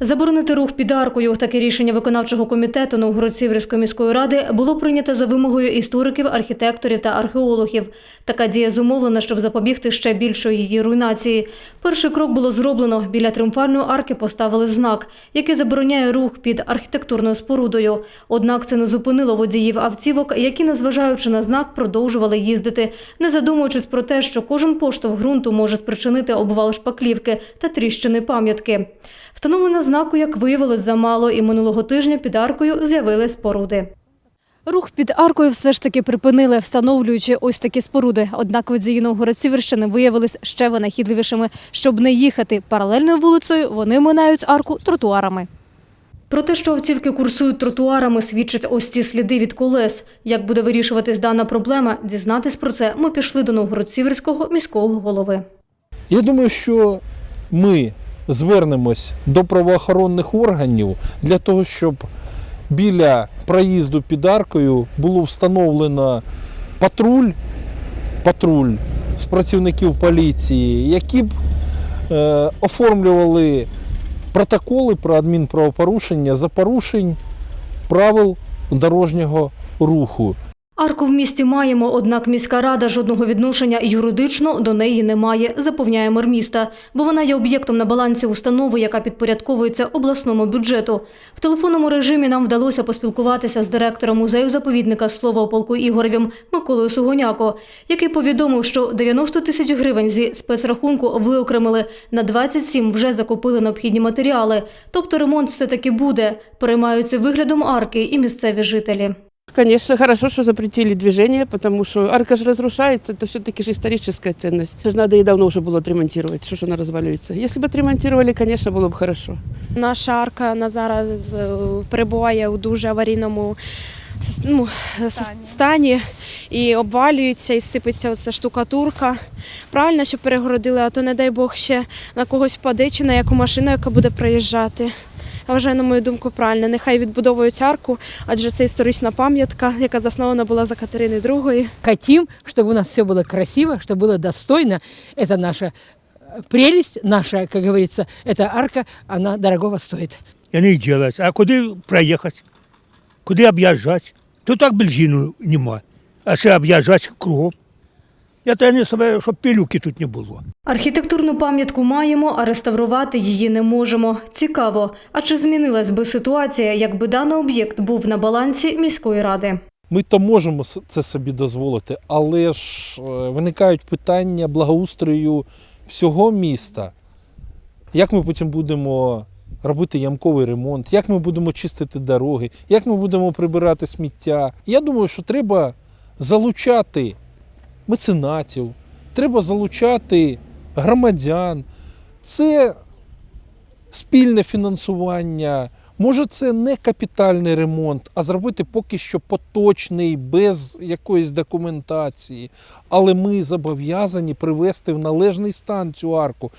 Заборонити рух під аркою. Таке рішення виконавчого комітету Новгород-Сіверської міської ради було прийнято за вимогою істориків, архітекторів та археологів. Така дія зумовлена, щоб запобігти ще більшої її руйнації. Перший крок було зроблено. Біля тріумфальної арки поставили знак, який забороняє рух під архітектурною спорудою. Однак це не зупинило водіїв автівок, які, незважаючи на знак, продовжували їздити, не задумуючись про те, що кожен поштовх ґрунту може спричинити обвал шпаклівки та тріщини пам'ятки. Встановлення знаку, як виявилось, замало, і минулого тижня під аркою з'явились споруди. Рух під аркою все ж таки припинили, встановлюючи ось такі споруди. Однак водії Новгород-Сіверщини виявились ще винахідливішими. Щоб не їхати паралельною вулицею, вони минають арку тротуарами. Про те, що автівки курсують тротуарами, свідчать ось ці сліди від колес. Як буде вирішуватись дана проблема, дізнатись про це ми пішли до Новгород-Сіверського міського голови. Я думаю, що ми звернемось до правоохоронних органів для того, щоб біля проїзду під аркою було встановлено патруль, патруль з працівників поліції, які б е, оформлювали протоколи про адмінправопорушення за порушень правил дорожнього руху. Арку в місті маємо, однак міська рада жодного відношення юридично до неї не має, запевняє мер міста, бо вона є об'єктом на балансі установи, яка підпорядковується обласному бюджету. В телефонному режимі нам вдалося поспілкуватися з директором музею заповідника слова полку Ігоревим Миколою Сугоняко, який повідомив, що 90 тисяч гривень зі спецрахунку виокремили, на 27 вже закупили необхідні матеріали. Тобто ремонт все-таки буде. Переймаються виглядом арки і місцеві жителі. Конечно, хорошо, что запретили движение, потому что арка же разрушается, это все-таки же историческая ценность. Это же надо и давно уже было отремонтировать, что ж она разваливается. Если бы отремонтировали, конечно, было бы хорошо. Наша арка на зараз е, перебуває у дуже аварійному с- ну, с- стані і обвалюється, і сипеться оця штукатурка. Правильно, що перегородили, а то, не дай Бог, ще на когось впаде чи на яку машину, яка буде проїжджати. Я вважаю, на мою думку, правильно. Нехай відбудовують арку, адже це історична пам'ятка, яка заснована була за Катерини II. хотим, чтобы у нас все было красиво, чтобы было достойно. Это наша э, прелесть, наша, как говорится, эта арка, она дорогого стоит. І не делать. А куди проїхати? Куди об'їжджати? Тут так бензину нема. А ще об'їжджати кругом. Я те не себе, щоб пилюки тут не було. Архітектурну пам'ятку маємо, а реставрувати її не можемо. Цікаво, а чи змінилась би ситуація, якби даний об'єкт був на балансі міської ради? Ми то можемо це собі дозволити, але ж е, виникають питання благоустрою всього міста. Як ми потім будемо робити ямковий ремонт, як ми будемо чистити дороги, як ми будемо прибирати сміття. Я думаю, що треба залучати меценатів, треба залучати громадян. Це спільне фінансування. Може, це не капітальний ремонт, а зробити поки що поточний, без якоїсь документації. Але ми зобов'язані привести в належний стан цю арку.